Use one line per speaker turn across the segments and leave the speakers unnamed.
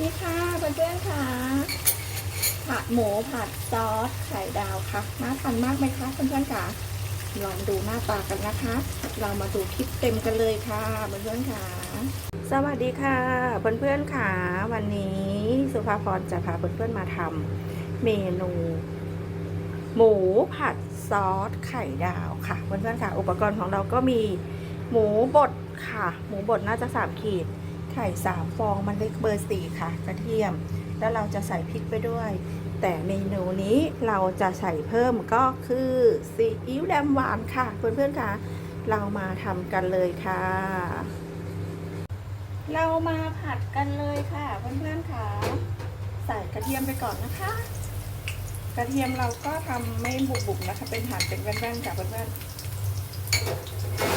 นี่ค่ะเพื่อนๆค่ะ ผัดหมูผัดซอสไข่ดาวค่ะ น่าทานมากไหมคะเพื่อนๆค่ะ ลองดูหน้าตากันนะคะ เรามาดูคลิปเต็มกันเลยค่ะเพื่อนๆค่ะ สวัสดีค่ะเพื่อนๆค่ะ วันนี้สุภาพรจะพาเพื่อนๆมาทำเมนู หมูผัดซอสไข่ดาวค่ะเพื่อนๆค่ะ อุปกรณ์ของเราก็มีหมูบดค่ะ หมูบดน่าจะสามขีด ไข่สามฟองมันเล็กเบอร์สี่ค่ะ กระเทียม แล้วเราจะใส่พริกไปด้วย แต่เมนูนี้เราจะใส่เพิ่มก็คือซีอิ๊วแดำหวานค่ะ เพื่อนๆค่ะเรามาทำกันเลยค่ะ เรามาผัดกันเลยค่ะเพื่อนๆค่ะ ใส่กระเทียมไปก่อนนะคะ กระเทียมเราก็ทำไม่บุบๆนะคะ เป็นหั่นเป็นแว่นๆค่ะเพื่อนๆ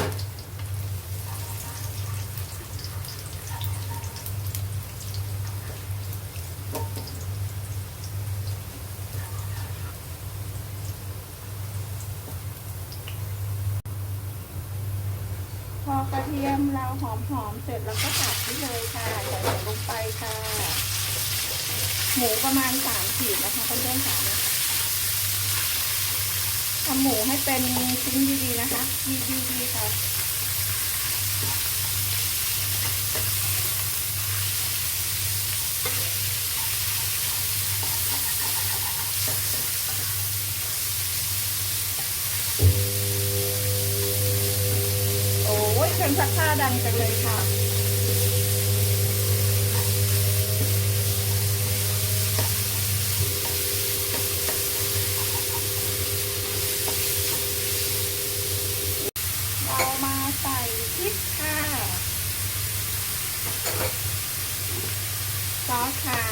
กระเทียมเราหอมๆเสร็จแล้วก็สับนี่เลยค่ะ ใส่ลงไปค่ะ หมูประมาณสามขีดนะคะเพื่อนๆค่ะทำหมูให้เป็นชิ้นดีๆนะคะ ดีๆค่ะ โองซักผ้าดังจังเลยค่ะเรามาใส่พริกค่ะซอสค่ะ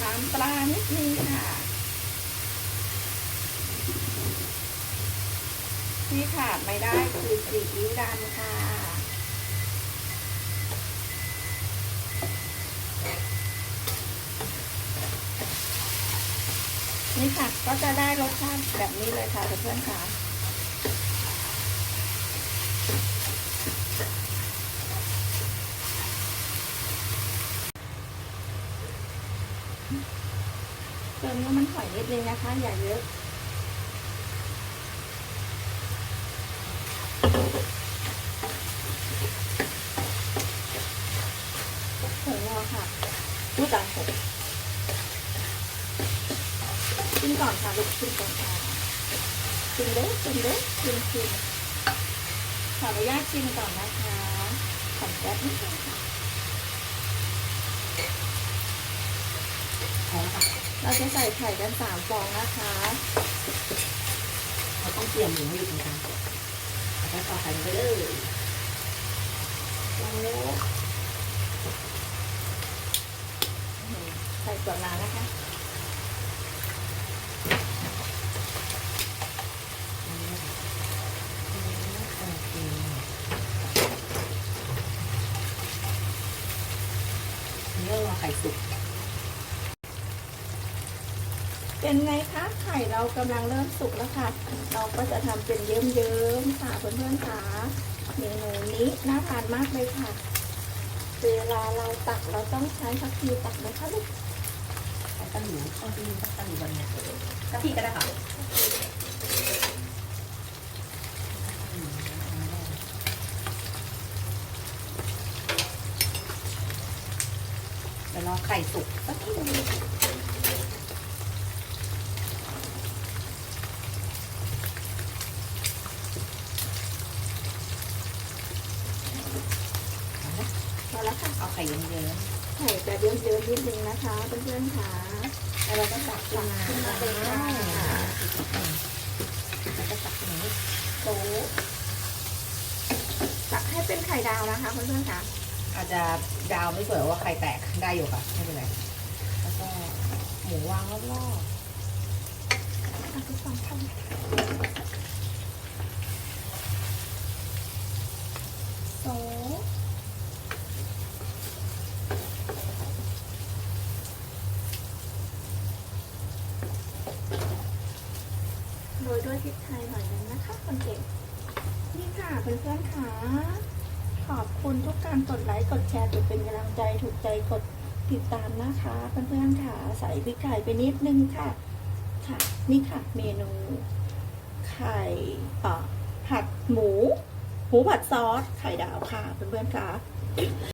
น้ำปลานิดนึงค่ะ ที่ขาดไม่ได้คือซีอิ๊วดำค่ะ นี่ค่ะก็จะได้รสชาติแบบนี้เลยค่ะเพื่อนๆค่ะเติมน้ำมันหอยนิดนึงนะคะ อย่าเยอะ เผืองอค่ะรู้จักผมชิมก่อนค่ะลูกชิมก่อนค่ะชิมเด้อชิมเด้อชิมชิมขออนุญาตชิมก่อนนะคะขอแป๊บนิดนึงค่ะ
พอแล้วค่ะ
เราจะใส่ไข่กันสามฟองนะคะ
เราต้องเตรียมหมูให้อยู่ตรงกลางแล้วก็ต่อไข่ลงไปเลย
แล้วใส่ส่วนน้ำนะคะ
โอเคนี่เรารอไข่สุก
เป็นไงคะ ไข่เรากำลังเริ่มสุกแล้วค่ะ เราก็จะทำเป็นเยิ้มๆค่ะเพื่อนๆค่ะเมนูนี้น่าทานมากเลยค่ะ เวลาเราตักเราต้องใช้ทัพพีตักนะคะลูก
ใส่ตะหลิวเอาตะหลิวตักตะหลิววันเนี้ยกะทิก็ได้ค่ะเดี๋ยวรอไข่สุกสักทีนึงเอาละ
พอแล้วค่ะ
เอาไข่เยิ้ม
ไข่จะเยิ้มๆนิดนึงนะคะเพื่อนๆค่ะ
แล้วเราก็ตักขึ้นมา
ขึ้นมาเลยค่ะ
แล้วก็ตักขึ้นมา
โต๊ะตักให้เป็นไข่ดาวนะคะเพื่อนๆค่ะ
อาจจะดาวไม่สวยว่าไข่แตกได้อยู่ค่ะไม่เป็นไรแล้วก็หมูวางรอบ
อะทุกคนทำโต๊ะโรยด้วย พริกไทยหน่อยนึงนะคะคนเก่งนี่ค่ะเพื่อนๆค่ะขอบคุณทุกการกดไลค์กดแชร์กดเป็นกำลังใจถูกใจกดติดตามนะคะเพื่อนๆค่ะใส่พริกไก่ไปนิดนึงค่ะค่ะ นี่ค่ะเมนูไข่ผัดหมูหมูผัดซอสไข่ดาวค่ะเพื่อนๆค่ะ